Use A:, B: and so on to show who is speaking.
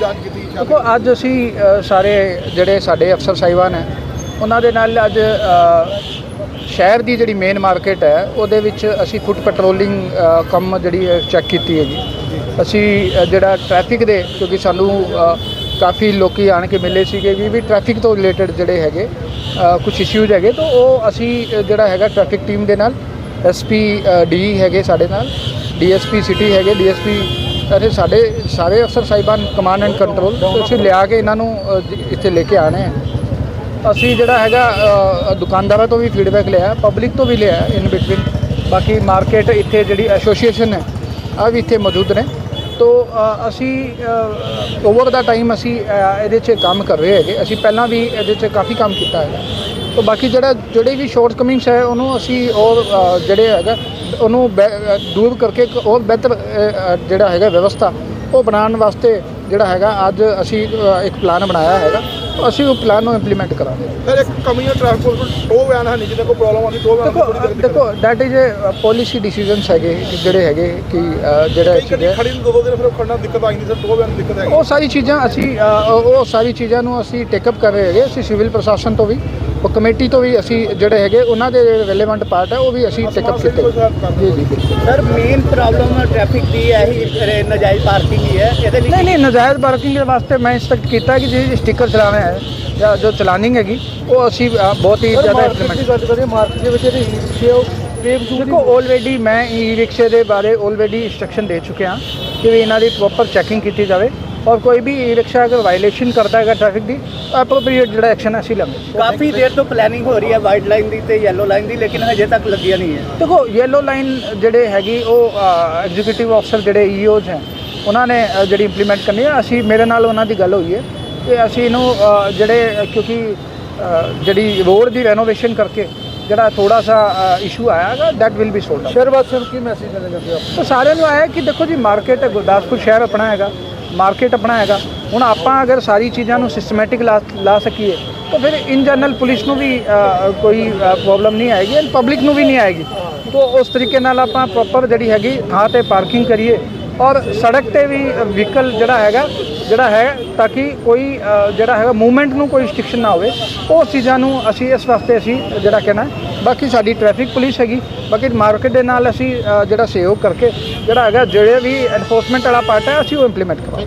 A: ਜਾਂਚ ਕੀਤੀ
B: ਦੇਖੋ ਅੱਜ ਅਸੀਂ ਸਾਰੇ ਜਿਹੜੇ ਸਾਡੇ ਅਫਸਰ ਸਾਹਿਬਾਨ ਹੈ ਉਹਨਾਂ ਦੇ ਨਾਲ ਅੱਜ ਸ਼ਹਿਰ ਦੀ ਜਿਹੜੀ ਮੇਨ ਮਾਰਕੀਟ ਹੈ ਉਹਦੇ ਵਿੱਚ ਅਸੀਂ ਫੁੱਟ ਪੈਟਰੋਲਿੰਗ ਕੰਮ ਜਿਹੜੀ ਚੈੱਕ ਕੀਤੀ ਹੈ ਜੀ। ਅਸੀਂ ਜਿਹੜਾ ਟ੍ਰੈਫਿਕ ਦੇ ਕਿਉਂਕਿ ਸਾਨੂੰ ਕਾਫੀ ਲੋਕੀ ਆਣ ਕੇ ਮਿਲੇ ਸੀਗੇ ਵੀ ਵੀ ਟ੍ਰੈਫਿਕ ਤੋਂ ਰਿਲੇਟਡ ਜਿਹੜੇ ਹੈਗੇ ਕੁਝ ਇਸ਼ੂਜ਼ ਹੈਗੇ ਤਾਂ ਉਹ ਅਸੀਂ ਜਿਹੜਾ ਹੈਗਾ ਟ੍ਰੈਫਿਕ ਟੀਮ ਦੇ ਨਾਲ ਐਸਪੀ ਡੀ ਹੈਗੇ ਸਾਡੇ ਨਾਲ ਡੀਐਸਪੀ ਸਿਟੀ ਹੈਗੇ ਡੀਐਸਪੀ ਅਤੇ ਸਾਡੇ ਸਾਰੇ ਅਫਸਰ ਸਾਹਿਬਾਨ ਕਮਾਂਡ ਐਂਡ ਕੰਟਰੋਲ ਅਸੀਂ ਲਿਆ ਕੇ ਇਹਨਾਂ ਨੂੰ ਇੱਥੇ ਲੈ ਕੇ ਆਣੇ ਆ। ਅਸੀਂ ਜਿਹੜਾ ਹੈਗਾ ਦੁਕਾਨਦਾਰਾਂ ਤੋਂ ਵੀ ਫੀਡਬੈਕ ਲਿਆ ਪਬਲਿਕ ਤੋਂ ਵੀ ਲਿਆ ਇਨ ਬਿਟਵੀਨ ਬਾਕੀ ਮਾਰਕੀਟ ਇੱਥੇ ਜਿਹੜੀ ਐਸੋਸੀਏਸ਼ਨ ਹੈ ਆ ਵੀ ਇੱਥੇ ਮੌਜੂਦ ਨੇ। ਤੋ ਅਸੀਂ ਓਵਰ ਦਾ ਟਾਈਮ ਅਸੀਂ ਇਹਦੇ 'ਚ ਕੰਮ ਕਰ ਰਹੇ ਹੈਗੇ। ਅਸੀਂ ਪਹਿਲਾਂ ਵੀ ਇਹਦੇ 'ਚ ਕਾਫੀ ਕੰਮ ਕੀਤਾ ਹੈਗਾ। ਤੋ ਬਾਕੀ ਜਿਹੜਾ ਜਿਹੜੇ ਵੀ ਸ਼ਾਰਟ ਕਮਿੰਗਸ ਹੈ ਉਹਨੂੰ ਅਸੀਂ ਔਰ ਜਿਹੜੇ ਹੈਗਾ ਉਹਨੂੰ ਦੂਰ ਕਰਕੇ ਇੱਕ ਹੋਰ ਬਿਹਤਰ ਜਿਹੜਾ ਹੈਗਾ ਵਿਵਸਥਾ ਉਹ ਬਣਾਉਣ ਵਾਸਤੇ ਜਿਹੜਾ ਹੈਗਾ ਅੱਜ ਅਸੀਂ ਇੱਕ ਪਲਾਨ ਬਣਾਇਆ ਹੈਗਾ। ਅਸੀਂ ਉਹ ਪਲਾਨ ਨੂੰ ਇੰਪਲੀਮੈਂਟ ਕਰਾਂਗੇ।
A: ਸਰ ਇੱਕ ਕਮੀ ਹੈ ਟ੍ਰਾਂਸਪੋਰਟ ਟੋ ਵੈਨ ਹੈ ਨਹੀਂ ਜਿਹਦੇ ਕੋਲ ਪ੍ਰੋਬਲਮ ਆਉਂਦੀ ਟੋ ਵੈਨ
B: ਦੇਖੋ that is a policy decisions ਹੈਗੇ ਜਿਹੜੇ ਹੈਗੇ ਕਿ ਜਿਹੜਾ
A: ਕਈ ਗੱਡੀ ਖੜੀ ਨੂੰ ਦੋ ਦੋ ਦਿਨ ਫਿਰ ਖੜਨਾ ਦਿੱਕਤ ਆ ਜਾਂਦੀ ਸਰ ਟੋ ਵੈਨ ਦਿੱਕਤ ਹੈਗੀ
B: ਉਹ ਸਾਰੀ ਚੀਜ਼ਾਂ ਅਸੀਂ ਉਹ ਸਾਰੀ ਚੀਜ਼ਾਂ ਨੂੰ ਅਸੀਂ ਟੇਕ ਅਪ ਕਰ ਰਹੇ ਹੈਗੇ ਅਸੀਂ ਸਿਵਲ ਪ੍ਰਸ਼ਾਸਨ ਤੋਂ ਵੀ। ਉਹ ਕਮੇਟੀ ਤੋਂ ਵੀ ਅਸੀਂ ਜਿਹੜੇ ਹੈਗੇ ਉਹਨਾਂ ਦੇ ਰੈਲੇਵੈਂਟ ਪਾਰਟ ਹੈ ਉਹ ਵੀ ਅਸੀਂ ਟੇਕ ਅਪ ਕੀਤੇ। ਜੀ ਜੀ
C: ਸਰ ਮੇਨ ਪ੍ਰੋਬਲਮ ਟ੍ਰੈਫਿਕ ਦੀ ਹੈ ਹੀ ਨਜਾਇਜ਼ ਪਾਰਕਿੰਗ ਹੀ ਹੈ। ਇਹਦੇ ਲਈ
B: ਨਹੀਂ ਨਹੀਂ ਨਜਾਇਜ਼ ਪਾਰਕਿੰਗ ਦੇ ਵਾਸਤੇ ਮੈਂ ਇੰਸਟਰਕਟ ਕੀਤਾ ਕਿ ਜਿਹੜੇ ਸਟicker ਚਲਾਉਣੇ ਹੈ ਜਾਂ ਜੋ ਚਲਾਨਿੰਗ ਹੈਗੀ ਉਹ ਅਸੀਂ ਬਹੁਤ ਹੀ ਜ਼ਿਆਦਾ ਇੰਪਲੀਮੈਂਟ
A: ਗੱਲ ਕਰੀਏ ਮਾਰਕੀਟ ਦੇ ਵਿੱਚ ਇਹਦੇ ਰਿਕਸ਼ੇ
B: ਦੇਖੋ ਆਲਰੇਡੀ ਮੈਂ ਈ ਰਿਕਸ਼ੇ ਦੇ ਬਾਰੇ ਆਲਰੇਡੀ ਇੰਸਟਰਕਸ਼ਨ ਦੇ ਚੁੱਕਿਆ ਕਿ ਵੀ ਇਹਨਾਂ ਦੀ ਪ੍ਰੋਪਰ ਚੈਕਿੰਗ ਕੀਤੀ ਜਾਵੇ। ਔਰ ਕੋਈ ਵੀ ਈ ਰਿਕਸ਼ਾ ਅਗਰ ਵਾਇਲੇਸ਼ਨ ਕਰਦਾ ਹੈਗਾ ਟ੍ਰੈਫਿਕ ਦੀ ਐਪਰੋਪਰੀਏਟ ਜਿਹੜਾ ਐਕਸ਼ਨ ਅਸੀਂ ਲਵਾਂਗੇ
C: ਕਾਫੀ ਦੇਰ ਤੋਂ ਪਲੈਨਿੰਗ ਹੋ ਰਹੀ ਹੈ ਵਾਈਟ ਲਾਈਨ ਦੀ ਤੇ ਯੈਲੋ ਲਾਈਨ ਦੀ ਲੇਕਿਨ ਹਜੇ ਤੱਕ ਲੱਗੀਆਂ ਨਹੀਂ ਹੈ।
B: ਦੇਖੋ ਯੈਲੋ ਲਾਈਨ ਜਿਹੜੇ ਹੈਗੀ ਉਹ ਐਗਜ਼ੀਕਿਊਟਿਵ ਅਫਸਰ ਜਿਹੜੇ ਈਓਜ਼ ਹੈ ਉਹਨਾਂ ਨੇ ਜਿਹੜੀ ਇੰਪਲੀਮੈਂਟ ਕਰਨੀ ਹੈ। ਅਸੀਂ ਮੇਰੇ ਨਾਲ ਉਹਨਾਂ ਦੀ ਗੱਲ ਹੋਈ ਹੈ ਕਿ ਅਸੀਂ ਇਹਨੂੰ ਜਿਹੜੇ ਕਿਉਂਕਿ ਜਿਹੜੀ ਰੋਡ ਦੀ ਰੈਨੋਵੇਸ਼ਨ ਕਰਕੇ ਜਿਹੜਾ ਥੋੜਾ ਸਾ ਇਸ਼ੂ ਆਇਆ ਹੈਗਾ ਦੈਟ ਵਿਲ ਬੀ ਸੋਲਡ
A: ਸ਼ਹਿਰ ਵਾਸੀਆਂ ਨੂੰ ਕੀ ਮੈਸੇਜ ਦੇਣਾ ਚਾਹੁੰਦੇ ਹੋ?
B: ਤਾਂ ਸਾਰਿਆਂ ਨੂੰ ਆਇਆ ਕਿ ਦੇਖੋ ਜੀ ਮਾਰਕੀਟ ਗੁਰਦਾਸਪੁਰ ਸ਼ਹਿਰ ਆਪਣਾ ਹੈਗਾ। ਮਾਰਕੀਟ ਆਪਣਾ ਹੈਗਾ ਹੁਣ ਆਪਾਂ ਅਗਰ ਸਾਰੀ ਚੀਜ਼ਾਂ ਨੂੰ ਸਿਸਟਮੈਟਿਕ ਲਾ ਲਾ ਸਕੀਏ, ਤਾਂ ਫਿਰ ਇਨ ਜਨਰਲ ਪੁਲਿਸ ਨੂੰ ਵੀ ਕੋਈ ਪ੍ਰੋਬਲਮ ਨਹੀਂ ਆਏਗੀ ਐਂਡ ਪਬਲਿਕ ਨੂੰ ਵੀ ਨਹੀਂ ਆਏਗੀ। ਤਾਂ ਉਸ ਤਰੀਕੇ ਨਾਲ ਆਪਾਂ ਪ੍ਰੋਪਰ ਜਿਹੜੀ ਹੈਗੀ ਥਾਂ ਤੇ ਪਾਰਕਿੰਗ ਕਰੀਏ ਔਰ ਸੜਕ ਤੇ ਵੀ ਵਹੀਕਲ ਜਿਹੜਾ ਹੈਗਾ, ਜਿਹੜਾ ਹੈ ਤਾਂ ਕਿ ਕੋਈ ਜਿਹੜਾ ਹੈਗਾ ਮੂਵਮੈਂਟ ਨੂੰ ਕੋਈ ਰਿਸਟ੍ਰਿਕਸ਼ਨ ਨਾ ਹੋਵੇ, ਉਹ ਚੀਜ਼ਾਂ ਨੂੰ ਅਸੀਂ ਇਸ ਵਾਸਤੇ ਅਸੀਂ ਜਿਹੜਾ ਕਹਿਣਾ ਬਾਕੀ ਸਾਡੀ ਟ੍ਰੈਫਿਕ ਪੁਲਿਸ ਹੈਗੀ। ਬਾਕੀ ਮਾਰਕੀਟ ਦੇ ਨਾਲ ਅਸੀਂ ਜਿਹੜਾ ਸਹਿਯੋਗ ਕਰਕੇ ਜਿਹੜਾ ਹੈਗਾ, ਜਿਹੜੇ ਵੀ ਐਨਫੋਰਸਮੈਂਟ ਵਾਲਾ ਪਾਰਟ ਹੈ, ਅਸੀਂ ਉਹ ਇੰਪਲੀਮੈਂਟ ਕਰਾਂਗੇ।